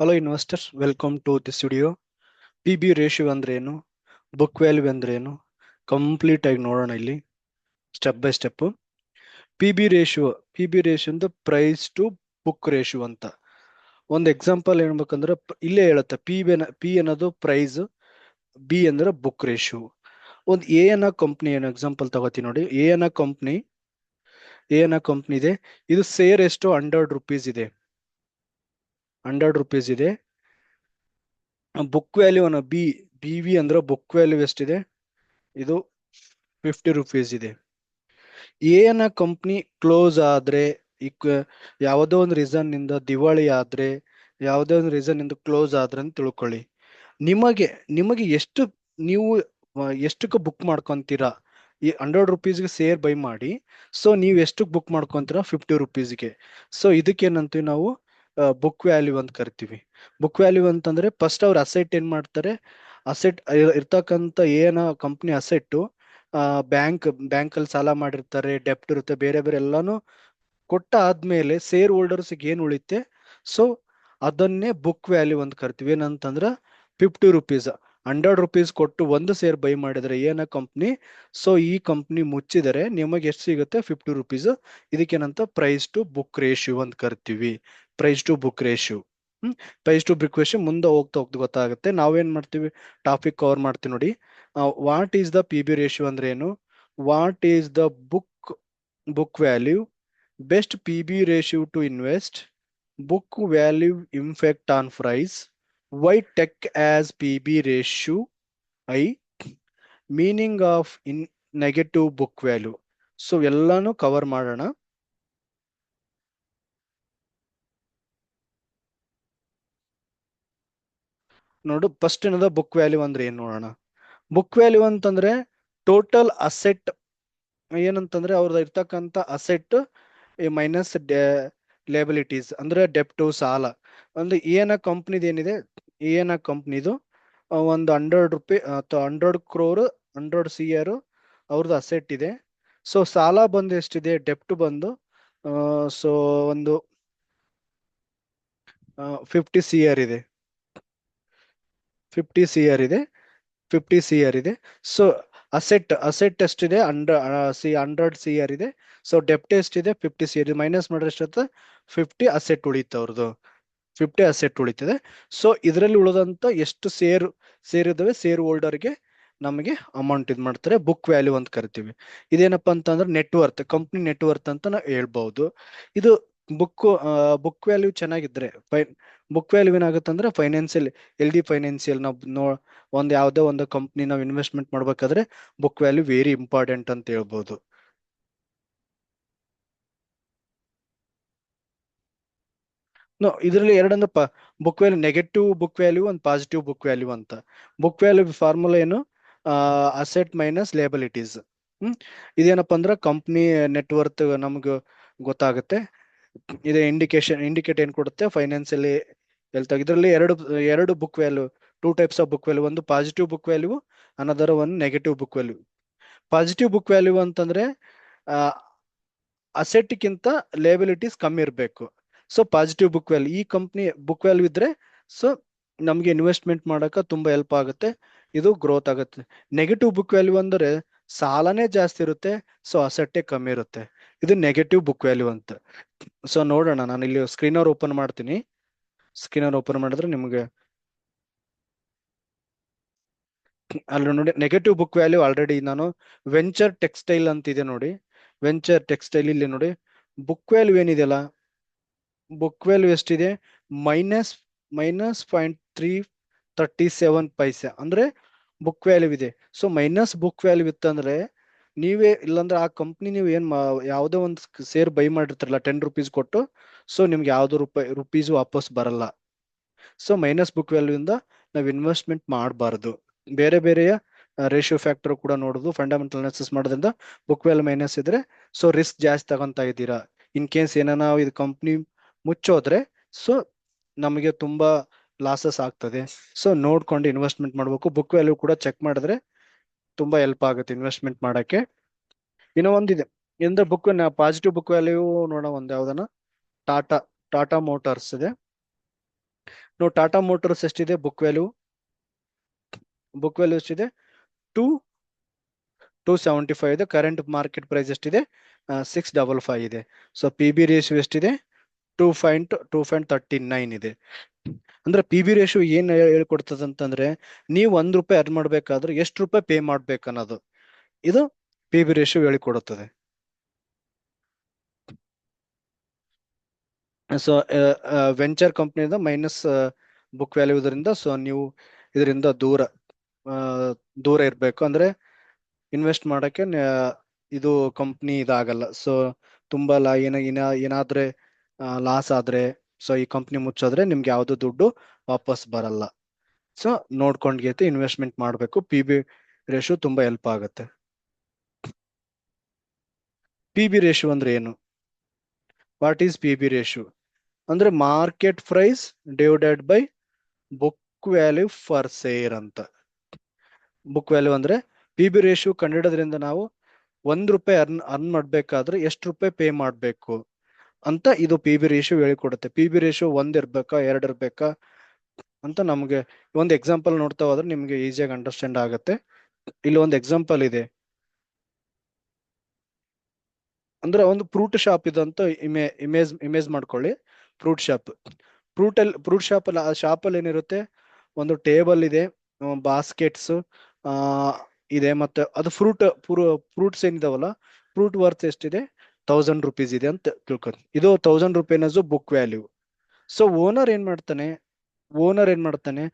Hello investors welcome to this studio P B ratio ಅಂದ್ರೆ ಏನು book value ಅಂದ್ರೆ ಏನು ಕಂಪ್ಲೀಟ್ ಆಗಿ ನೋಡೋಣ ಇಲ್ಲಿ step by step P B ratio P B ratio ಅಂದ್ರೆ ಪ್ರೈಸ್ ಟು ಬುಕ್ ರೇಷಿಯೋ ಅಂತ. ಒಂದು ಎಕ್ಸಾಂಪಲ್ ಹೇಳ್ಬೇಕಂದ್ರೆ ಇಲ್ಲೇ ಹೇಳುತ್ತೆ. ಪಿ ಬಿ ಪಿ ಅನ್ನೋದು ಪ್ರೈಸ್ ಬಿ ಅಂದ್ರೆ ಬುಕ್ ರೇಷಿಯೋ ಒಂದು ಎ ಅನ್ನೋ ಕಂಪ್ನಿ ಏನು? ಎಕ್ಸಾಂಪಲ್ ತಗೋತೀನಿ ನೋಡಿ. ಎ ಅನ್ನೋ ಕಂಪ್ನಿ ಎ ಅನ್ನೋ ಕಂಪ್ನಿ ಇದೆ. ಇದು ಸೇರ್ ಎಷ್ಟು ಹಂಡ್ರೆಡ್ ರುಪೀಸ್ ಇದೆ. ಹಂಡ್ರೆಡ್ ರುಪೀಸ್ ಇದೆ. ಬುಕ್ ವ್ಯಾಲ್ಯೂ ಅನ್ನೋ ಬಿ ಬಿ ವಿ ಅಂದ್ರೆ ಬುಕ್ ವ್ಯಾಲ್ಯೂ ಎಷ್ಟಿದೆ? ಇದು ಫಿಫ್ಟಿ ರುಪೀಸ್ ಇದೆ. ಏನ ಕಂಪ್ನಿ ಕ್ಲೋಸ್ ಆದ್ರೆ ಯಾವುದೋ ಒಂದು ರೀಸನ್ನಿಂದ ದಿವಾಳಿ ಆದ್ರೆ, ಯಾವುದೋ ಒಂದು ರೀಸನ್ನಿಂದ ಕ್ಲೋಸ್ ಆದ್ರೆ ಅಂತ ತಿಳ್ಕೊಳ್ಳಿ. ನಿಮಗೆ ನಿಮಗೆ ಎಷ್ಟು ನೀವು ಎಷ್ಟಕ್ಕೆ ಬುಕ್ ಮಾಡ್ಕೊಂತೀರಾ? ಈ ಹಂಡ್ರೆಡ್ ರುಪೀಸ್ಗೆ ಸೇರ್ ಬೈ ಮಾಡಿ ಸೊ ನೀವು ಎಷ್ಟಕ್ಕೆ ಬುಕ್ ಮಾಡ್ಕೊಂತೀರಾ? ಫಿಫ್ಟಿ ರುಪೀಸ್ಗೆ ಸೊ ಇದಕ್ಕೇನಂತೀವಿ ನಾವು? ಬುಕ್ ವ್ಯಾಲ್ಯೂ ಅಂತ ಕರಿತೀವಿ. ಬುಕ್ ವ್ಯಾಲ್ಯೂ ಅಂತಂದ್ರೆ ಫಸ್ಟ್ ಅವ್ರ ಅಸೆಟ್ ಏನ್ ಮಾಡ್ತಾರೆ? ಅಸೆಟ್ ಇರ್ತಕ್ಕಂಥ ಏನ ಕಂಪ್ನಿ ಅಸೆಟ್ಟು ಬ್ಯಾಂಕ್ ಬ್ಯಾಂಕ್ ಅಲ್ಲಿ ಸಾಲ ಮಾಡಿರ್ತಾರೆ ಡೆಪ್ಟ್ ಇರುತ್ತೆ, ಬೇರೆ ಬೇರೆ ಎಲ್ಲಾನು ಕೊಟ್ಟ ಆದ್ಮೇಲೆ ಶೇರ್ ಹೋಲ್ಡರ್ಸ್ ಏನ್ ಉಳಿತೆ ಸೊ ಅದನ್ನೇ ಬುಕ್ ವ್ಯಾಲ್ಯೂ ಅಂತ ಕರಿತೀವಿ. ಏನಂತಂದ್ರ ಫಿಫ್ಟಿ ರುಪೀಸ್ ಹಂಡ್ರೆಡ್ ರುಪೀಸ್ ಕೊಟ್ಟು ಒಂದು ಸೇರ್ ಬೈ ಮಾಡಿದರೆ ಏನ ಕಂಪ್ನಿ ಸೊ ಈ ಕಂಪ್ನಿ ಮುಚ್ಚಿದರೆ ನಿಮಗೆ ಎಷ್ಟು ಸಿಗುತ್ತೆ? Fifty rupees. ಇದಕ್ಕೇನಂತ price to book ratio ಅಂತ ಕರಿತೀವಿ. Price to book ratio hmm price to book ratio ಮುಂದೆ ಹೋಗ್ತಾ ಹೋಗ್ತಾ ಗೊತ್ತಾಗುತ್ತೆ. ನಾವೇನ್ ಮಾಡ್ತೀವಿ? ಟಾಪಿಕ್ ಕವರ್ ಮಾಡ್ತೀವಿ ನೋಡಿ. What is the P B ratio ಅಂದ್ರೆ ಏನು? What is the book book value best P B ratio to invest book value impact on price why tech as P B ratio I meaning of in negative book value so ಎಲ್ಲಾನು cover ಮಾಡೋಣ. ನೋಡು first ಏನದ? Book value ಅಂದ್ರೆ ಏನ್ ನೋಡೋಣ? Book value ಅಂತಂದ್ರೆ total asset ಏನಂತಂದ್ರೆ ಅವ್ರದ್ದು ಇರ್ತಕ್ಕಂಥ ಅಸೆಟ್ ಮೈನಸ್ ಲೇಬಿಲಿಟೀಸ್ ಅಂದ್ರೆ ಡೆಪ್ಟು ಸಾಲ. ಒಂದು ಏನ ಕಂಪ್ನಿದು ಏನಿದೆ? ಏನ ಕಂಪ್ನಿದು ಒಂದು ಹಂಡ್ರೆಡ್ ರುಪಿ ಅಥವಾ hundred crore hundred C R ಅವ್ರದ್ದು ಅಸೆಟ್ ಇದೆ. ಸೊ ಸಾಲ ಬಂದು ಎಷ್ಟಿದೆ? ಡೆಪ್ಟ್ ಬಂದು ಸೊ ಒಂದು ಫಿಫ್ಟಿ ಸಿ ಆರ್ ಇದೆ. ಫಿಫ್ಟಿ ಸಿ ಆರ್ ಇದೆ. ಫಿಫ್ಟಿ ಸಿ ಆರ್ ಇದೆ. ಸೊ ಅಸೆಟ್ ಅಸೆಟ್ ಎಷ್ಟಿದೆ? Hundred C hundred C R ಇದೆ. ಸೊ ಡೆಪ್ಟ್ ಎಷ್ಟಿದೆ? ಫಿಫ್ಟಿ ಸಿ ಆರ್ ಮೈನಸ್ ಮಾಡಿದ್ರೆ ಎಷ್ಟಾಗುತ್ತೆ ಫಿಫ್ಟಿ ಅಸೆಟ್ ಉಳಿತು ಅವ್ರದ್ದು. ಫಿಫ್ಟಿ ಅಸೆಟ್ ಉಳಿತದೆ. ಸೊ ಇದರಲ್ಲಿ ಉಳಿದಂತ ಎಷ್ಟು ಸೇರ್ ಸೇರಿದಾವೆ ಸೇರ್ ಹೋಲ್ಡರ್ಗೆ ನಮಗೆ ಅಮೌಂಟ್ ಇದು ಮಾಡ್ತಾರೆ. ಬುಕ್ ವ್ಯಾಲ್ಯೂ ಅಂತ ಕರಿತೀವಿ. ಇದೇನಪ್ಪ ಅಂತಂದ್ರೆ ನೆಟ್ವರ್ತ್ ಕಂಪ್ನಿ ನೆಟ್ವರ್ತ್ ಅಂತ ನಾವು ಹೇಳ್ಬಹುದು ಇದು ಬುಕ್ ಬುಕ್ ವ್ಯಾಲ್ಯೂ ಚೆನ್ನಾಗಿದ್ರೆ ಫೈ ಬುಕ್ ವ್ಯಾಲ್ಯೂ ಏನಾಗುತ್ತೆ ಅಂದ್ರೆ ಫೈನಾನ್ಸಿಯಲ್ ಎಲ್ ಡಿ ಫೈನಾನ್ಸಿಯಲ್ ನಾವು ನೋ, ಒಂದು ಯಾವುದೋ ಒಂದು ಕಂಪ್ನಿ ನಾವು ಇನ್ವೆಸ್ಟ್ಮೆಂಟ್ ಮಾಡ್ಬೇಕಾದ್ರೆ ಬುಕ್ ವ್ಯಾಲ್ಯೂ ವೆರಿ ಇಂಪಾರ್ಟೆಂಟ್ ಅಂತ ಹೇಳ್ಬೋದು. ನೋ ಇದರಲ್ಲಿ ಎರಡಂದ್ರೆ ಪ book value negative book value ಒಂದು ಪಾಸಿಟಿವ್ ಬುಕ್ ವ್ಯಾಲ್ಯೂ ಅಂತ. ಬುಕ್ ವ್ಯಾಲ್ಯೂ ಫಾರ್ಮುಲಾ ಏನು? Asset minus liabilities hmm? ಇದೇನಪ್ಪ ಅಂದ್ರೆ ಕಂಪ್ನಿ ನೆಟ್ವರ್ತ್ ನಮ್ಗೆ ಗೊತ್ತಾಗುತ್ತೆ. ಇದೇ ಇಂಡಿಕೇಶನ್ ಇಂಡಿಕೇಟ್ ಏನ್ ಕೊಡುತ್ತೆ? ಫೈನಾನ್ಸಿಯಲಿ ಹೆಲ್ತ್ ಇದರಲ್ಲಿ ಎರಡು ಎರಡು book value two types of book value ಒಂದು ಪಾಸಿಟಿವ್ ಬುಕ್ ವ್ಯಾಲ್ಯೂ ಅನದರ್ ಒಂದು negative book value positive book value ಅಂತಂದ್ರೆ ಅಸೆಟ್ಗಿಂತ ಲೇಬಿಲಿಟೀಸ್ ಕಮ್ಮಿ ಇರಬೇಕು. ಸೊ ಪಾಸಿಟಿವ್ ಬುಕ್ ವ್ಯಾಲ್ಯೂ ಈ ಕಂಪ್ನಿ ಬುಕ್ ವ್ಯಾಲ್ಯೂ ಇದ್ರೆ ಸೊ ನಮಗೆ ಇನ್ವೆಸ್ಟ್ಮೆಂಟ್ ಮಾಡಕ ತುಂಬಾ ಹೆಲ್ಪ್ ಆಗುತ್ತೆ. ಇದು ಗ್ರೋತ್ ಆಗುತ್ತೆ. ನೆಗೆಟಿವ್ ಬುಕ್ ವ್ಯಾಲ್ಯೂ ಅಂದ್ರೆ ಸಾಲನೇ ಜಾಸ್ತಿ ಇರುತ್ತೆ ಸೊ ಅಸೆಟ್ಟೇ ಕಮ್ಮಿ ಇರುತ್ತೆ. ಇದು ನೆಗೆಟಿವ್ ಬುಕ್ ವ್ಯಾಲ್ಯೂ ಅಂತ. ಸೊ ನೋಡೋಣ, ನಾನು ಇಲ್ಲಿ ಸ್ಕ್ರೀನರ್ ಓಪನ್ ಮಾಡ್ತೀನಿ. ಸ್ಕ್ರೀನರ್ ಓಪನ್ ಮಾಡಿದ್ರೆ ನಿಮಗೆ ಅಲ್ಲಿ ನೋಡಿ ನೆಗೆಟಿವ್ ಬುಕ್ ವ್ಯಾಲ್ಯೂ ಆಲ್ರೆಡಿ ನಾನು ವೆಂಚರ್ ಟೆಕ್ಸ್ಟೈಲ್ ಅಂತ ಇದೆ ನೋಡಿ. ವೆಂಚರ್ ಟೆಕ್ಸ್ಟೈಲ್ ಇಲ್ಲಿ ನೋಡಿ. ಬುಕ್ ವ್ಯಾಲ್ಯೂ ಏನಿದೆಯಲ್ಲ ಬುಕ್ ವ್ಯಾಲ್ಯೂ ಎಷ್ಟಿದೆ? Minus minus point three thirty seven paise ಅಂದ್ರೆ ಬುಕ್ ವ್ಯಾಲ್ಯೂ ಇದೆ. ಸೊ ಮೈನಸ್ ಬುಕ್ ವ್ಯಾಲ್ಯೂ ಇತ್ತಂದ್ರೆ ನೀವೇ, ಇಲ್ಲಾಂದ್ರೆ ಆ ಕಂಪ್ನಿ ನೀವು ಏನ್ ಯಾವುದೋ ಒಂದು ಸೇರ್ ಬೈ ಮಾಡಿರ್ತಾರಲ್ಲ ಟೆನ್ ರುಪೀಸ್ ಕೊಟ್ಟು ಸೊ ನಿಮ್ಗೆ ಯಾವ್ದು ರೂಪಾಯಿ ರುಪೀಸ್ ವಾಪಸ್ ಬರಲ್ಲ. ಸೊ ಮೈನಸ್ ಬುಕ್ ವ್ಯಾಲ್ಯೂ ಇಂದ ನಾವು ಇನ್ವೆಸ್ಟ್ಮೆಂಟ್ ಮಾಡಬಾರ್ದು. ಬೇರೆ ಬೇರೆಯ ರೇಷಿಯೋ ಫ್ಯಾಕ್ಟರ್ ಕೂಡ ನೋಡೋದು ಫಂಡಮೆಂಟಲ್ ಅನಾಲಿಸಿಸ್ ಮಾಡೋದ್ರಿಂದ ಬುಕ್ ವ್ಯಾಲ್ಯೂ ಮೈನಸ್ ಇದ್ರೆ ಸೊ ರಿಸ್ಕ್ ಜಾಸ್ತಿ ತಗೊಂತಾ ಇದ್ದೀರಾ. ಇನ್ ಕೇಸ್ ಏನಾನ ಇದು ಕಂಪ್ನಿ ಮುಚ್ಚೋದ್ರೆ ಸೊ ನಮಗೆ ತುಂಬಾ ಲಾಸಸ್ ಆಗ್ತದೆ. ಸೊ ನೋಡ್ಕೊಂಡು ಇನ್ವೆಸ್ಟ್ಮೆಂಟ್ ಮಾಡ್ಬೇಕು. ಬುಕ್ ವ್ಯಾಲ್ಯೂ ಕೂಡ ಚೆಕ್ ಮಾಡಿದ್ರೆ ತುಂಬಾ ಹೆಲ್ಪ್ ಆಗುತ್ತೆ ಇನ್ವೆಸ್ಟ್ಮೆಂಟ್ ಮಾಡಕ್ಕೆ. ಇನ್ನೂ ಒಂದಿದೆ. ಎಂದ್ರೆ ಬುಕ್ ಪಾಸಿಟಿವ್ ಬುಕ್ ವ್ಯಾಲ್ಯೂ ನೋಡೋ ಒಂದು ಯಾವ್ದನ? ಟಾಟಾ ಟಾಟಾ ಮೋಟಾರ್ಸ್ ಇದೆ. ನೋಡಿ ಟಾಟಾ ಮೋಟರ್ಸ್ ಎಷ್ಟಿದೆ ಬುಕ್ ವ್ಯಾಲ್ಯೂ ಬುಕ್ ವ್ಯಾಲ್ಯೂ ಎಷ್ಟಿದೆ? ಟೂ ಟೂ ಸೆವೆಂಟಿ ಫೈವ್ ಇದೆ. ಕರೆಂಟ್ ಮಾರ್ಕೆಟ್ ಪ್ರೈಸ್ ಎಷ್ಟಿದೆ? ಸಿಕ್ಸ್ ಡಬಲ್ ಫೈವ್ ಇದೆ. ಸೊ ಪಿ ಬಿ ರೇಷಿಯೋ ಎಷ್ಟಿದೆ? Two point two point thirty nine ಇದೆ. ಅಂದ್ರೆ ಪಿ ಬಿ ರೇಷು ಏನ್ ಹೇಳ್ಕೊಡ್ತದೆ ಅಂತಂದ್ರೆ ನೀವು ಒಂದ್ ರೂಪಾಯಿ ಅರ್ನ್ ಮಾಡ್ಬೇಕಾದ್ರೆ ಎಷ್ಟು ರೂಪಾಯಿ ಪೇ ಮಾಡ್ಬೇಕು ಅನ್ನೋದು ಇದು ಪಿ ಬಿ ರೇಷು ಹೇಳಿಕೊಡುತ್ತದೆ. ಸೊ ವೆಂಚರ್ ಕಂಪ್ನಿಯಿಂದ ಮೈನಸ್ ಬುಕ್ ವ್ಯಾಲ್ಯೂ ಇದರಿಂದ ಸೊ ನೀವು ಇದರಿಂದ ದೂರ ದೂರ ಇರಬೇಕು. ಅಂದ್ರೆ ಇನ್ವೆಸ್ಟ್ ಮಾಡಕ್ಕೆ ಇದು ಕಂಪ್ನಿ ಇದಾಗಲ್ಲ. ಸೊ ತುಂಬಾ ಏನ ಏನಾದ್ರೆ ಲಾಸ್ ಆದ್ರೆ ಸೊ ಈ ಕಂಪ್ನಿ ಮುಚ್ಚೋದ್ರೆ ನಿಮ್ಗೆ ಯಾವ್ದು ದುಡ್ಡು ವಾಪಸ್ ಬರಲ್ಲ. ಸೊ ನೋಡ್ಕೊಂಡ್ಗೈತೆ ಇನ್ವೆಸ್ಟ್ಮೆಂಟ್ ಮಾಡಬೇಕು. ಪಿ ಬಿ ರೇಷು ತುಂಬಾ ಹೆಲ್ಪ್ ಆಗುತ್ತೆ. ಪಿ ಬಿ ರೇಷು ಅಂದ್ರೆ ಏನು? What is P B ratio ಅಂದ್ರೆ market price divided by book value for share ಅಂತ. ಬುಕ್ ವ್ಯಾಲ್ಯೂ ಅಂದ್ರೆ ಪಿ ಬಿ ರೇಷು ಕಂಡಿಡೋದ್ರಿಂದ ನಾವು ಒಂದ್ ರೂಪಾಯಿ ಅರ್ನ್ ಅರ್ನ್ ಮಾಡ್ಬೇಕಾದ್ರೆ ಎಷ್ಟು ರೂಪಾಯಿ ಪೇ ಮಾಡ್ಬೇಕು? ಅಂತ ಇದು ಪಿ ಬಿ ರೇಷಿಯೋ ಹೇಳಿಕೊಡುತ್ತೆ. ಪಿ ಬಿ ರೇಷಿಯೋ ಒಂದ್ ಇರ್ಬೇಕಾ, ಎರಡ್ ಇರ್ಬೇಕಾ ಅಂತ ನಮ್ಗೆ ಒಂದು ಎಕ್ಸಾಂಪಲ್ ನೋಡ್ತಾ ಹೋದ್ರೆ ನಿಮ್ಗೆ ಈಸಿಯಾಗಿ ಅಂಡರ್ಸ್ಟ್ಯಾಂಡ್ ಆಗುತ್ತೆ. ಇಲ್ಲಿ ಒಂದು ಎಕ್ಸಾಂಪಲ್ ಇದೆ. ಅಂದ್ರೆ ಒಂದು ಫ್ರೂಟ್ ಶಾಪ್ ಇದಂತ ಇಮೇ ಇಮೇಜ್ ಇಮೇಜ್ ಮಾಡ್ಕೊಳ್ಳಿ. ಫ್ರೂಟ್ ಶಾಪ್ ಫ್ರೂಟ್ ಅಲ್ಲಿ ಫ್ರೂಟ್ ಶಾಪ್ ಅಲ್ಲಿ, ಆ ಶಾಪ್ ಅಲ್ಲಿ ಏನಿರುತ್ತೆ? ಒಂದು ಟೇಬಲ್ ಇದೆ ಬಾಸ್ಕೆಟ್ಸ್ ಇದೆ ಮತ್ತೆ ಅದು ಫ್ರೂಟ್ ಫ್ರೂಟ್ಸ್ ಏನಿದಾವಲ್ಲ? ಫ್ರೂಟ್ ವರ್ತ್ ಎಷ್ಟಿದೆ? ತೌಸಂಡ್ ರುಪೀಸ್ ಇದೆ ಅಂತ ತಿಳ್ಕೊಂಡು, ಇದು thousand rupees book value so owner ಏನ್ ಮಾಡ್ತಾನೆ ಓನರ್ ಏನ್ ಮಾಡ್ತಾನೆ,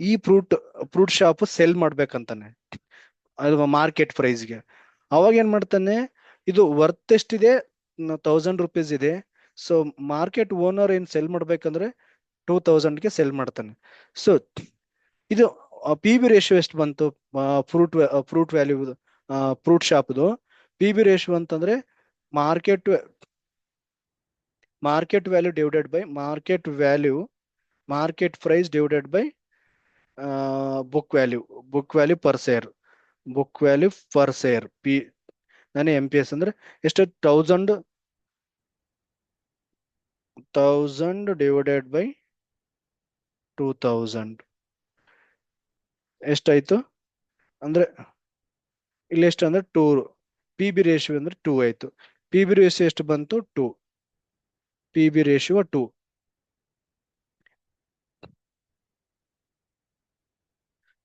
ಈ ಫ್ರೂಟ್ ಫ್ರೂಟ್ ಶಾಪ್ ಸೆಲ್ ಮಾಡ್ಬೇಕಂತಾನೆ ಅದು ಮಾರ್ಕೆಟ್ ಪ್ರೈಸ್ಗೆ ಅವಾಗ ಏನ್ ಮಾಡ್ತಾನೆ, ಇದು ವರ್ತ್ ಎಷ್ಟಿದೆ ಥೌಸಂಡ್ ರುಪೀಸ್ ಇದೆ. ಸೊ ಮಾರ್ಕೆಟ್ ಓನರ್ ಏನ್ ಸೆಲ್ ಮಾಡ್ಬೇಕಂದ್ರೆ ಟೂ ಗೆ ಸೆಲ್ ಮಾಡ್ತಾನೆ. ಸೊ ಇದು ಪಿ ಬಿ ರೇಷಿಯೋ ಎಷ್ಟು ಬಂತು ಫ್ರೂಟ್ ಫ್ರೂಟ್ ವ್ಯಾಲ್ಯೂ ಫ್ರೂಟ್ ಶಾಪ್ದು ಪಿ ಬಿ ರೇಷಿಯೋ ಅಂತಂದ್ರೆ market market value divided by market value market price divided by book value book value per share book value per share P ನಾನು M P S ಅಂದ್ರೆ ಎಷ್ಟು thousand thousand divided by two thousand ಎಷ್ಟಾಯ್ತು ಅಂದ್ರೆ ಇಲ್ಲಿ ಎಷ್ಟು ಅಂದ್ರೆ two P B ratio ಅಂದ್ರೆ two ಆಯ್ತು ಪಿ ಬಿ ರೇಷಿಯೋ ಎಷ್ಟು ಬಂತು? Two P B ratio two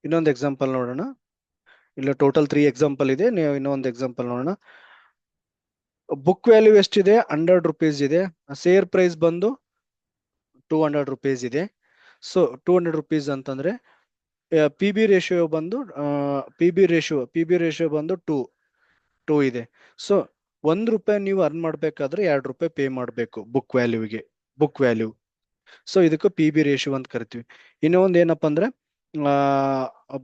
ಇನ್ನೊಂದು ಎಕ್ಸಾಂಪಲ್ ನೋಡೋಣ. ಇಲ್ಲ ಟೋಟಲ್ ತ್ರೀ ಎಕ್ಸಾಂಪಲ್ ಇದೆ. ನೀವು ಇನ್ನೊಂದು ಎಕ್ಸಾಂಪಲ್ ನೋಡೋಣ. ಬುಕ್ ವ್ಯಾಲ್ಯೂ ಎಷ್ಟಿದೆ? ಹಂಡ್ರೆಡ್ ರುಪೀಸ್ ಇದೆ. ಸೇರ್ ಪ್ರೈಸ್ ಬಂದು ಟೂ ಹಂಡ್ರೆಡ್ ರುಪೀಸ್ ಇದೆ. ಸೊ ಟೂ ಹಂಡ್ರೆಡ್ ರುಪೀಸ್ ಅಂತಂದ್ರೆ ಪಿ ಬಿ ರೇಷಿಯೋ ಬಂದು P B ratio P B ratio ಬಂದು ಟೂ ಟೂ ಇದೆ. ಸೊ ಒಂದ್ ರೂಪಾಯಿ ನೀವು ಅರ್ನ್ ಮಾಡ್ಬೇಕಾದ್ರೆ ಎರಡು ರೂಪಾಯಿ ಪೇ ಮಾಡಬೇಕು ಬುಕ್ ವ್ಯಾಲ್ಯೂಗೆ ಬುಕ್ ವ್ಯಾಲ್ಯೂ ಸೊ ಇದಕ್ಕೆ ಪಿ ಬಿ ರೇಷಿಯೋ ಅಂತ ಕರಿತೀವಿ. ಇನ್ನೊಂದು ಏನಪ್ಪಾ ಅಂದ್ರೆ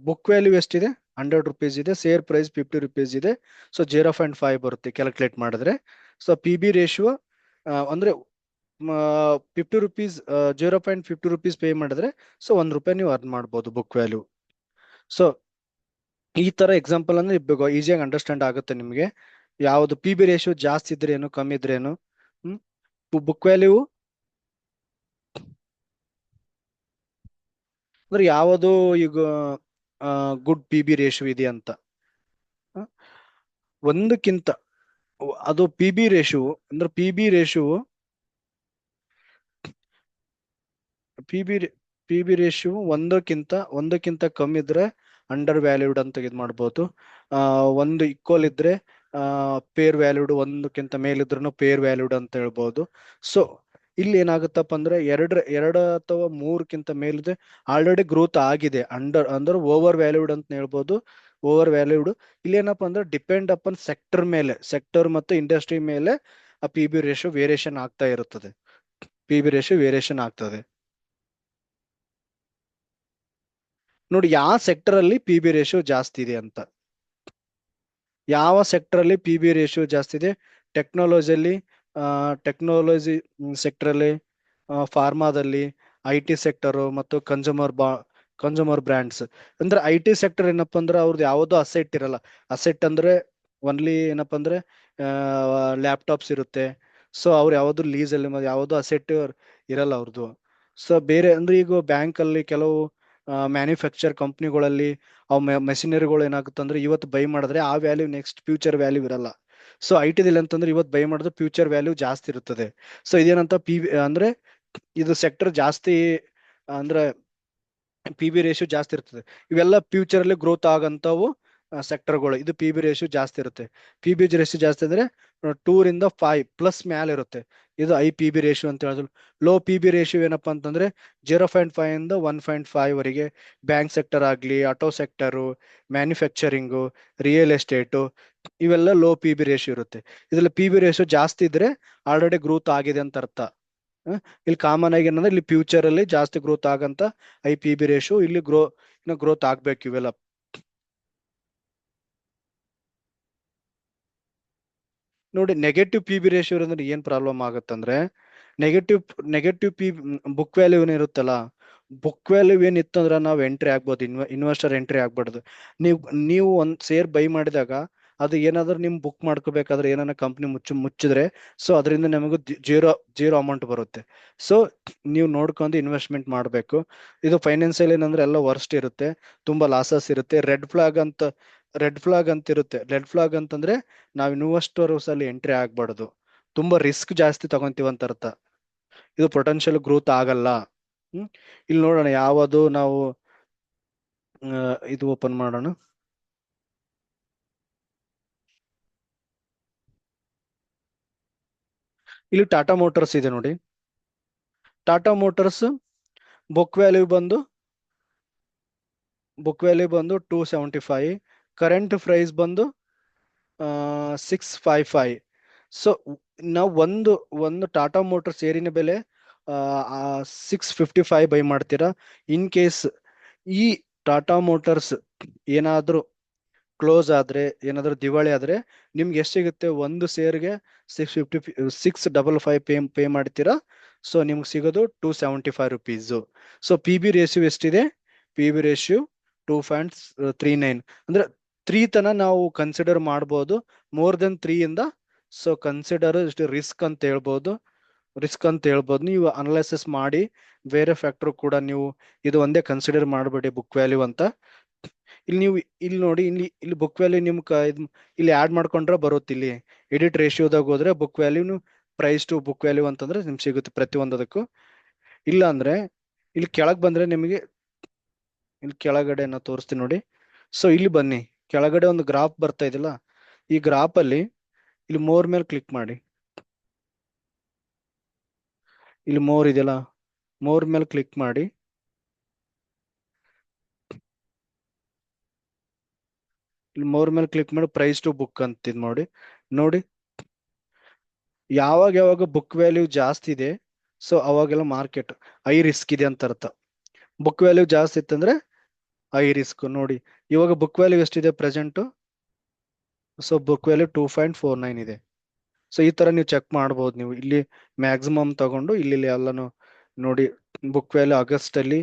ಬುಕ್ ವ್ಯಾಲ್ಯೂ ಎಷ್ಟಿದೆ? ಹಂಡ್ರೆಡ್ ರುಪೀಸ್ ಇದೆ ಸೇರ್ ಪ್ರೈಸ್ ಫಿಫ್ಟಿ ರುಪೀಸ್ ಇದೆ. ಸೊ ಜೀರೋ ಪಾಯಿಂಟ್ ಫೈವ್ ಬರುತ್ತೆ ಕ್ಯಾಲ್ಕುಲೇಟ್ ಮಾಡಿದ್ರೆ. ಸೊ ಪಿ ಬಿ ರೇಷಿಯೋ ಅಂದ್ರೆ fifty rupees zero point fifty rupees pay ಮಾಡಿದ್ರೆ ಸೊ ಒಂದ್ ರೂಪಾಯಿ ನೀವು ಅರ್ನ್ ಮಾಡ್ಬೋದು ಬುಕ್ ವ್ಯಾಲ್ಯೂ ಸೊ ಈ ತರ ಎಕ್ಸಾಂಪಲ್ ಅಂದ್ರೆ ಈಸಿಯಾಗಿ ಅಂಡರ್ಸ್ಟ್ಯಾಂಡ್ ಆಗುತ್ತೆ ನಿಮಗೆ. ಯಾವ್ದು ಪಿ ಬಿ ರೇಷಿಯೋ ಜಾಸ್ತಿ ಇದ್ರೇನು, ಕಮ್ಮಿ ಇದ್ರೇನು, ಹ್ಮ್? ಬುಕ್ ವ್ಯಾಲ್ಯೂ ಅಂದ್ರೆ ಯಾವುದು ಈಗ ಗುಡ್ ಪಿ ಬಿ ರೇಷಿಯೋ ಇದೆ ಅಂತ. ಒಂದಕ್ಕಿಂತ ಅದು ಪಿ ಬಿ ರೇಷಿಯೋ ಅಂದ್ರೆ P B ratio P B P B ratio ಒಂದಕ್ಕಿಂತ ಒಂದಕ್ಕಿಂತ ಕಮ್ಮಿ ಇದ್ರೆ ಅಂಡರ್ ವ್ಯಾಲ್ಯೂಡ್ ಅಂತ ಇದು ಮಾಡ್ಬೋದು ಒಂದು ಈಕ್ವಲ್ ಇದ್ರೆ ಪೇರ್ ವ್ಯಾಲ್ಯೂಡ್ ಒಂದಕ್ಕಿಂತ ಮೇಲಿದ್ರು ಪೇರ್ ವ್ಯಾಲ್ಯೂಡ್ ಅಂತ ಹೇಳ್ಬೋದು. ಸೊ ಇಲ್ಲಿ ಏನಾಗುತ್ತಪ್ಪ ಅಂದ್ರೆ ಎರಡ್ ಎರಡ ಅಥವಾ ಮೂರಕ್ಕಿಂತ ಮೇಲಿದೆ ಆಲ್ರೆಡಿ ಗ್ರೋತ್ ಆಗಿದೆ. ಅಂಡರ್ ಅಂದ್ರೆ ಓವರ್ ವ್ಯಾಲ್ಯೂಡ್ ಅಂತ ಹೇಳ್ಬೋದು. ಓವರ್ ವ್ಯಾಲ್ಯೂಡ್ ಇಲ್ಲಿ ಏನಪ್ಪಾ ಅಂದ್ರೆ ಡಿಪೆಂಡ್ ಅಪನ್ ಸೆಕ್ಟರ್ ಮೇಲೆ ಸೆಕ್ಟರ್ ಮತ್ತು ಇಂಡಸ್ಟ್ರಿ ಮೇಲೆ ಆ ಪಿ ಬಿ ವೇರಿಯೇಷನ್ ಆಗ್ತಾ ಇರುತ್ತದೆ. ಪಿ ಬಿ ರೇಷಿಯೋ ವೇರಿಯೇಷನ್ ಆಗ್ತದೆ. ನೋಡಿ, ಯಾವ ಸೆಕ್ಟರ್ ಅಲ್ಲಿ ಪಿ ಬಿ ರೇಷಿಯೋ ಜಾಸ್ತಿ ಇದೆ ಅಂತ. ಯಾವ ಸೆಕ್ಟರ್ ಪಿ ಬಿ ರೇಷಿಯೋ ಜಾಸ್ತಿ ಇದೆ? ಟೆಕ್ನಾಲಜಿಯಲ್ಲಿ ಟೆಕ್ನಾಲಜಿ ಸೆಕ್ಟರ್ ಅಲ್ಲಿ ಫಾರ್ಮಾದಲ್ಲಿ ಐ ಟಿ ಸೆಕ್ಟರ್ ಮತ್ತು ಕನ್ಸ್ಯೂಮರ್ ಬಾ ಕನ್ಸ್ಯೂಮರ್ ಬ್ರ್ಯಾಂಡ್ಸ್ ಅಂದ್ರೆ ಐ ಟಿ ಸೆಕ್ಟರ್ ಏನಪ್ಪ ಅಂದ್ರೆ ಅವ್ರದ್ದು ಯಾವುದೋ ಅಸೆಟ್ ಇರಲ್ಲ. ಅಸೆಟ್ ಅಂದ್ರೆ ಒನ್ಲಿ ಏನಪ್ಪ ಅಂದ್ರೆ ಲ್ಯಾಪ್ಟಾಪ್ಸ್ ಇರುತ್ತೆ. ಸೊ ಅವ್ರು ಯಾವುದು ಲೀಸ್ ಅಲ್ಲಿ ಯಾವ್ದು ಅಸೆಟ್ ಇರಲ್ಲ ಅವ್ರದ್ದು ಸೊ ಬೇರೆ, ಅಂದ್ರೆ ಈಗ ಬ್ಯಾಂಕ್ ಅಲ್ಲಿ ಕೆಲವು ಮ್ಯಾನುಫ್ಯಾಕ್ಚರ್ ಕಂಪ್ನಿಗಳಲ್ಲಿ ಅವು ಮೆಷಿನರಿಗಳು ಏನಾಗುತ್ತೆ ಅಂದ್ರೆ ಇವತ್ತು ಬೈ ಮಾಡಿದ್ರೆ ಆ ವ್ಯಾಲ್ಯೂ ನೆಕ್ಸ್ಟ್ ಫ್ಯೂಚರ್ ವ್ಯಾಲ್ಯೂ ಇರಲ್ಲ. ಸೊ ಐ ಟಿದಲ್ಲಿ ಅಂತಂದ್ರೆ ಇವತ್ತು ಬೈ ಮಾಡಿದ್ರೆ ಫ್ಯೂಚರ್ ವ್ಯಾಲ್ಯೂ ಜಾಸ್ತಿ ಇರುತ್ತದೆ ಸೊ ಇದೇನಂತ ಪಿ ಅಂದ್ರೆ ಇದು ಸೆಕ್ಟರ್ ಜಾಸ್ತಿ, ಅಂದ್ರೆ ಪಿ ಬಿ ರೇಷಿಯೋ ಜಾಸ್ತಿ ಇರ್ತದೆ. ಇವೆಲ್ಲ ಫ್ಯೂಚರ್ ಅಲ್ಲಿ ಗ್ರೋತ್ ಆಗಂತವು ಸೆಕ್ಟರ್ಗಳು ಇದು ಪಿ ಬಿ ರೇಷಿಯೋ ಜಾಸ್ತಿ ಇರುತ್ತೆ. ಪಿ ಬಿ ರೇಷಿಯೋ ಜಾಸ್ತಿ ಅಂದ್ರೆ ಟೂರಿಂದ ಫೈವ್ ಪ್ಲಸ್ ಮ್ಯಾಲ್ ಇರುತ್ತೆ. ಇದು ಐ ಪಿ ಬಿ ರೇಷಿಯೋ ಅಂತ ಹೇಳಿದ್ರು. ಲೋ ಪಿ ಬಿ ರೇಷಿಯೋ ಏನಪ್ಪಾ ಅಂತಂದ್ರೆ ಜೀರೋ ಪಾಯಿಂಟ್ ಫೈವ್ ಇಂದ ಒನ್ ಪಾಯಿಂಟ್ ಫೈವ್ ವರೆಗೆ ಬ್ಯಾಂಕ್ ಸೆಕ್ಟರ್ ಆಗಲಿ auto sector manufacturing real estate ಇವೆಲ್ಲ ಲೋ ಪಿ ಬಿ ರೇಷಿಯೋ ಇರುತ್ತೆ. ಇದ್ರಲ್ಲಿ ಪಿ ಬಿ ರೇಷಿಯೋ ಜಾಸ್ತಿ ಇದ್ರೆ ಆಲ್ರೆಡಿ ಗ್ರೋತ್ ಆಗಿದೆ ಅಂತ ಅರ್ಥ. ಇಲ್ಲಿ ಕಾಮನ್ ಆಗಿ ಏನಂದ್ರೆ ಇಲ್ಲಿ ಫ್ಯೂಚರ್ ಅಲ್ಲಿ ಜಾಸ್ತಿ ಗ್ರೋತ್ ಆಗಂತ ಐ ಪಿ ಬಿ ರೇಷಿಯೋ ಇಲ್ಲಿ ಗ್ರೋ ಇನ್ನು ಗ್ರೋತ್ ಆಗ್ಬೇಕು ಇವೆಲ್ಲ. ನೋಡಿ ನೆಗೆಟಿವ್ ಪಿ ಬಿ ರೇಷಿಯೋ ಅಂದ್ರೆ ಏನ್ problem ಆಗುತ್ತಂದ್ರೆ negative negative P book value ಏನಿರುತ್ತಲ್ಲ book value ಏನಿತ್ತಂದ್ರೆ ನಾವು ಎಂಟ್ರಿ ಆಗ್ಬೋದು ಇನ್ವ ಇನ್ವೆಸ್ಟರ್ ಎಂಟ್ರಿ ಆಗ್ಬಾರ್ದು. ನೀವು ನೀವು ಒಂದ್ ಶೇರ್ ಬೈ ಮಾಡಿದಾಗ, ಅದು ಏನಾದ್ರೂ ನಿಮ್ ಬುಕ್ ಮಾಡ್ಕೋಬೇಕಾದ್ರೆ ಏನಾರ ಕಂಪ್ನಿ ಮುಚ್ಚ, ಮುಚ್ಚಿದ್ರೆ ಸೊ ಅದರಿಂದ ನಮಗೂ ಜೀರೋ ಜೀರೋ ಅಮೌಂಟ್ ಬರುತ್ತೆ. ಸೊ ನೀವು ನೋಡ್ಕೊಂಡು ಇನ್ವೆಸ್ಟ್ಮೆಂಟ್ ಮಾಡಬೇಕು. ಇದು ಫೈನಾನ್ಸಿಯಲ್ ಏನಂದ್ರೆ ಎಲ್ಲ ವರ್ಸ್ಟ್ ಇರುತ್ತೆ, ತುಂಬಾ ಲಾಸಸ್ ಇರುತ್ತೆ. ರೆಡ್ ಫ್ಲಾಗ್ ಅಂತ ರೆಡ್ ಫ್ಲಾಗ್ ಅಂತ ಇರುತ್ತೆ ರೆಡ್ ಫ್ಲಾಗ್ ಅಂತಂದ್ರೆ ನಾವು ಇನ್ವೆಸ್ಟರ್ಸ್ ಅಲ್ಲಿ ಎಂಟ್ರಿ ಆಗ್ಬಾರ್ದು. ತುಂಬಾ ರಿಸ್ಕ್ ಜಾಸ್ತಿ ತಗೊಂತೀವಿ ಅಂತ ಅರ್ಥ. ಇದು ಪೊಟೆನ್ಷಿಯಲ್ ಗ್ರೋತ್ ಆಗಲ್ಲ. ಹ್ಮ್. ಇಲ್ಲಿ ನೋಡೋಣ ಯಾವುದು ನಾವು ಇದು ಓಪನ್ ಮಾಡೋಣ. ಇಲ್ಲಿ ಟಾಟಾ ಮೋಟರ್ಸ್ ಇದೆ ನೋಡಿ. ಟಾಟಾ ಮೋಟರ್ಸ್, ಬುಕ್ ವ್ಯಾಲ್ಯೂ ಬಂದು, ಬುಕ್ ವ್ಯಾಲ್ಯೂ ಬಂದು two seventy five. Current price ಬಂದು ಸಿಕ್ಸ್ ಫೈವ್ ಫೈವ್ ಸೊ ನಾವು ಒಂದು ಒಂದು ಟಾಟಾ ಮೋಟರ್ ಸೇರಿನ ಬೆಲೆ ಸಿಕ್ಸ್ ಫಿಫ್ಟಿ ಫೈವ್ ಬೈ ಮಾಡ್ತೀರಾ? ಇನ್ ಕೇಸ್ ಈ ಟಾಟಾ ಮೋಟರ್ಸ್ ಏನಾದರೂ ಕ್ಲೋಸ್ ಆದರೆ, ಏನಾದರೂ ದಿವಾಳಿ ಆದರೆ, ನಿಮ್ಗೆ ಎಷ್ಟು ಸಿಗುತ್ತೆ? ಒಂದು ಸೇರ್ಗೆ six fifty six double five pay pay ಮಾಡ್ತೀರಾ? ಸೊ ನಿಮ್ಗೆ ಸಿಗೋದು two seventy five rupees so P B ratio ಎಷ್ಟಿದೆ? P B ratio two point three nine ಅಂದ್ರೆ ತ್ರೀ ತನ ನಾವು ಕನ್ಸಿಡರ್ ಮಾಡ್ಬೋದು. ಮೋರ್ ದೆನ್ ತ್ರೀ ಇಂದ ಸೊ ಕನ್ಸಿಡರ್ ಇಷ್ಟು ರಿಸ್ಕ್ ಅಂತ ಹೇಳ್ಬೋದು. ರಿಸ್ಕ್ ಅಂತ ಹೇಳ್ಬೋದು. ನೀವು ಅನಲೈಸಿಸ್ ಮಾಡಿ, ಬೇರೆ ಫ್ಯಾಕ್ಟರ್ ಕೂಡ ನೀವು ಇದು ಒಂದೇ ಕನ್ಸಿಡರ್ ಮಾಡಬೇಡಿ ಬುಕ್ ವ್ಯಾಲ್ಯೂ ಅಂತ. ಇಲ್ಲಿ ನೀವು ಇಲ್ಲಿ ನೋಡಿ, ಇಲ್ಲಿ ಇಲ್ಲಿ ಬುಕ್ ವ್ಯಾಲ್ಯೂ ನಿಮ್ ಇಲ್ಲಿ ಆಡ್ ಮಾಡ್ಕೊಂಡ್ರೆ ಬರುತ್ತೆ ಇಲ್ಲಿ. ಎಡಿಟ್ ರೇಷಿಯೋದಾಗ ಹೋದ್ರೆ book value price to book value ಅಂತಂದ್ರೆ ನಿಮ್ಗೆ ಸಿಗುತ್ತೆ ಪ್ರತಿ ಒಂದದಕ್ಕೂ. ಇಲ್ಲ ಅಂದ್ರೆ, ಇಲ್ಲಿ ಕೆಳಗೆ ಬಂದ್ರೆ ನಿಮಗೆ, ಇಲ್ಲಿ ಕೆಳಗಡೆ ನಾ ತೋರಿಸ್ತೀನಿ ನೋಡಿ. ಸೊ ಇಲ್ಲಿ ಬನ್ನಿ. ಕೆಳಗಡೆ ಒಂದು ಗ್ರಾಫ್ ಬರ್ತಾ ಇದೆಯಲ್ಲ, ಈ ಗ್ರಾಫ್ ಅಲ್ಲಿ ಇಲ್ಲಿ ಮೋರ್ ಮೇಲೆ ಕ್ಲಿಕ್ ಮಾಡಿ. ಇಲ್ಲಿ ಮೋರ್ ಇದೆಯಲ್ಲ, ಮೋರ್ ಮೇಲೆ ಕ್ಲಿಕ್ ಮಾಡಿ. ಇಲ್ಲಿ ಮೋರ್ ಮೇಲೆ ಕ್ಲಿಕ್ ಮಾಡಿ ಪ್ರೈಸ್ ಟು ಬುಕ್ ಅಂತ ನೋಡಿ ನೋಡಿ, ಯಾವಾಗ ಯಾವಾಗ ಬುಕ್ ವ್ಯಾಲ್ಯೂ ಜಾಸ್ತಿ ಇದೆ ಸೊ ಅವಾಗೆಲ್ಲ ಮಾರ್ಕೆಟ್ ಐ ರಿಸ್ಕ್ ಇದೆ ಅಂತ ಅರ್ಥ. ಬುಕ್ ವ್ಯಾಲ್ಯೂ ಜಾಸ್ತಿ ಇತ್ತಂದ್ರೆ ಐ ರಿಸ್ಕ್ ನೋಡಿ. ಇವಾಗ ಬುಕ್ ವ್ಯಾಲ್ಯೂ ಎಷ್ಟಿದೆ present so book value two point four nine ಇದೆ. ಸೊ ಈ ತರ ನೀವು ಚೆಕ್ ಮಾಡ್ಬೋದು ನೀವು. ಇಲ್ಲಿ ಮ್ಯಾಕ್ಸಿಮಮ್ ತಗೊಂಡು ಇಲ್ಲಿ ಎಲ್ಲಾನು ನೋಡಿ. ಬುಕ್ ವ್ಯಾಲ್ಯೂ ಆಗಸ್ಟ್ ಅಲ್ಲಿ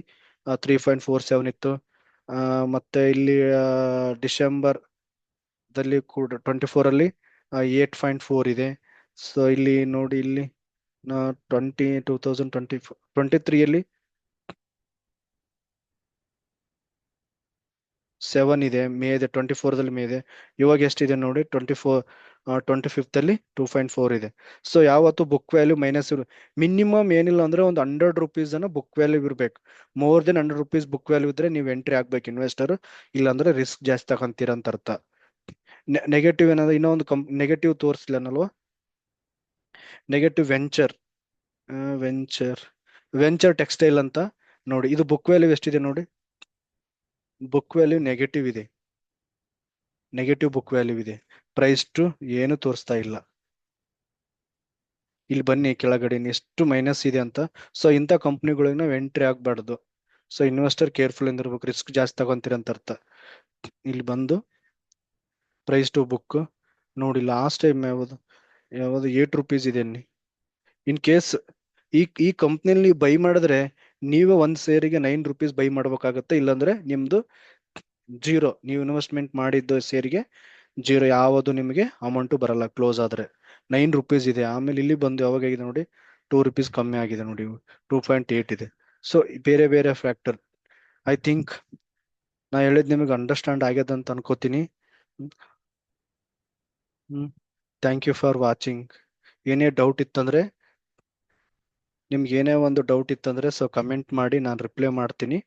ತ್ರೀ ಪಾಯಿಂಟ್ ಫೋರ್ ಸೆವೆನ್ ಇತ್ತು. ಮತ್ತೆ ಇಲ್ಲಿ ಡಿಸೆಂಬರ್ ದಲ್ಲಿ ಕೂಡ ಟ್ವೆಂಟಿ ಫೋರ್ ಅಲ್ಲಿ ಏಟ್ ಪಾಯಿಂಟ್ ಫೋರ್ ಇದೆ. ಸೊ ಇಲ್ಲಿ ನೋಡಿ, ಇಲ್ಲಿ twenty two thousand twenty twenty ತ್ರೀಯಲ್ಲಿ seven ಇದೆ ಮೇ ಇದೆ ಟ್ವೆಂಟಿ ಫೋರ್ದಲ್ಲಿ ಮೇ ಇದೆ. ಇವಾಗ ಎಷ್ಟಿದೆ ನೋಡಿ ಟ್ವೆಂಟಿ ಫೋರ್ ಟ್ವೆಂಟಿ ಫಿಫ್ತ್ ಅಲ್ಲಿ ಟೂ ಪಾಯಿಂಟ್ ಫೋರ್ ಇದೆ. ಸೊ ಯಾವತ್ತು ಬುಕ್ ವ್ಯಾಲ್ಯೂ ಮೈನಸ್ ಮಿನಿಮಮ್ ಏನಿಲ್ಲ ಅಂದ್ರೆ ಒಂದು ಹಂಡ್ರೆಡ್ ರುಪೀಸ್ ಅನ್ನ ಬುಕ್ ವ್ಯಾಲ್ಯೂ ಇರಬೇಕು. More than hundred rupees book value ಇದ್ರೆ ನೀವು ಎಂಟ್ರಿ ಆಗ್ಬೇಕು ಇನ್ವೆಸ್ಟರ್ ಇಲ್ಲಾಂದ್ರೆ ರಿಸ್ಕ್ ಜಾಸ್ತಿ ತಗೊಂತೀರ ಅಂತ ಅರ್ಥ. ನೆಗೆಟಿವ್ ಏನಂದ್ರೆ ಇನ್ನೊಂದು ಕಂ negative ತೋರಿಸ್ಲನಲ್ವಾ? Negative venture venture venture textile ಅಂತ. ನೋಡಿ, ಇದು ಬುಕ್ ವ್ಯಾಲ್ಯೂ ಎಷ್ಟಿದೆ ನೋಡಿ? ಬುಕ್ ವ್ಯಾಲ್ಯೂ ನೆಗೆಟಿವ್ ಇದೆ. ನೆಗೆಟಿವ್ ಬುಕ್ ವ್ಯಾಲ್ಯೂ ಇದೆ. ಪ್ರೈಸ್ ಟು ಏನು ತೋರಿಸ್ತಾ ಇಲ್ಲ. ಇಲ್ಲಿ ಬನ್ನಿ ಕೆಳಗಡೆ ಎಷ್ಟು ಮೈನಸ್ ಇದೆ ಅಂತ. ಸೊ ಇಂಥ ಕಂಪ್ನಿಗಳಿಗೆ ನಾವು ಎಂಟ್ರಿ ಆಗ್ಬಾರ್ದು. ಸೊ ಇನ್ವೆಸ್ಟರ್ ಕೇರ್ಫುಲ್ ಇಂದಿರ್ಬೇಕು ರಿಸ್ಕ್ ಜಾಸ್ತಿ ತಗೊಂತೀರ ಅಂತ ಅರ್ಥ. ಇಲ್ಲಿ ಬಂದು ಪ್ರೈಸ್ ಟು ಬುಕ್ ನೋಡಿ ಲಾಸ್ಟ್ ಟೈಮ್ ಯಾವುದು ಯಾವುದು ಏಟ್ ರುಪೀಸ್ ಇದೆ ಇನ್ ಕೇಸ್ ಈ ಈ ಕಂಪ್ನಿಯಲ್ಲಿ ಬೈ ಮಾಡಿದ್ರೆ ನೀವೇ ಒಂದು ಸೇರಿಗೆ ನೈನ್ ರುಪೀಸ್ ಬೈ ಮಾಡ್ಬೇಕಾಗತ್ತೆ. ಇಲ್ಲಾಂದ್ರೆ ನಿಮ್ದು ಜೀರೋ ನೀವು ಇನ್ವೆಸ್ಟ್ಮೆಂಟ್ ಮಾಡಿದ್ದು ಸೇರಿಗೆ ಜೀರೋ ಯಾವುದು ನಿಮಗೆ ಅಮೌಂಟ್ ಬರಲ್ಲ. ಕ್ಲೋಸ್ ಆದ್ರೆ ನೈನ್ ರುಪೀಸ್ ಇದೆ. ಆಮೇಲೆ ಇಲ್ಲಿ ಬಂದು ಯಾವಾಗ ಆಗಿದೆ ನೋಡಿ ಟೂ ರುಪೀಸ್ ಕಮ್ಮಿ ಆಗಿದೆ ನೋಡಿ. ಟೂ ಪಾಯಿಂಟ್ ಏಟ್ ಇದೆ. ಸೊ ಬೇರೆ ಬೇರೆ ಫ್ಯಾಕ್ಟರ್ ಐ ಥಿಂಕ್ ನಾ ಹೇಳಿದ್ ನಿಮಗೆ ಅಂಡರ್ಸ್ಟ್ಯಾಂಡ್ ಆಗ್ಯದ ಅಂತ ಅನ್ಕೋತೀನಿ. ಥ್ಯಾಂಕ್ ಯು ಫಾರ್ ವಾಚಿಂಗ್ ಏನೇ ಡೌಟ್ ಇತ್ತಂದ್ರೆ ನಿಮ್ಗೆ ಏನೇ ಒಂದು ಡೌಟ್ ಇತ್ತಂದ್ರೆ ಸೊ ಕಮೆಂಟ್ ಮಾಡಿ ನಾನು ರಿಪ್ಲೈ ಮಾಡ್ತೀನಿ.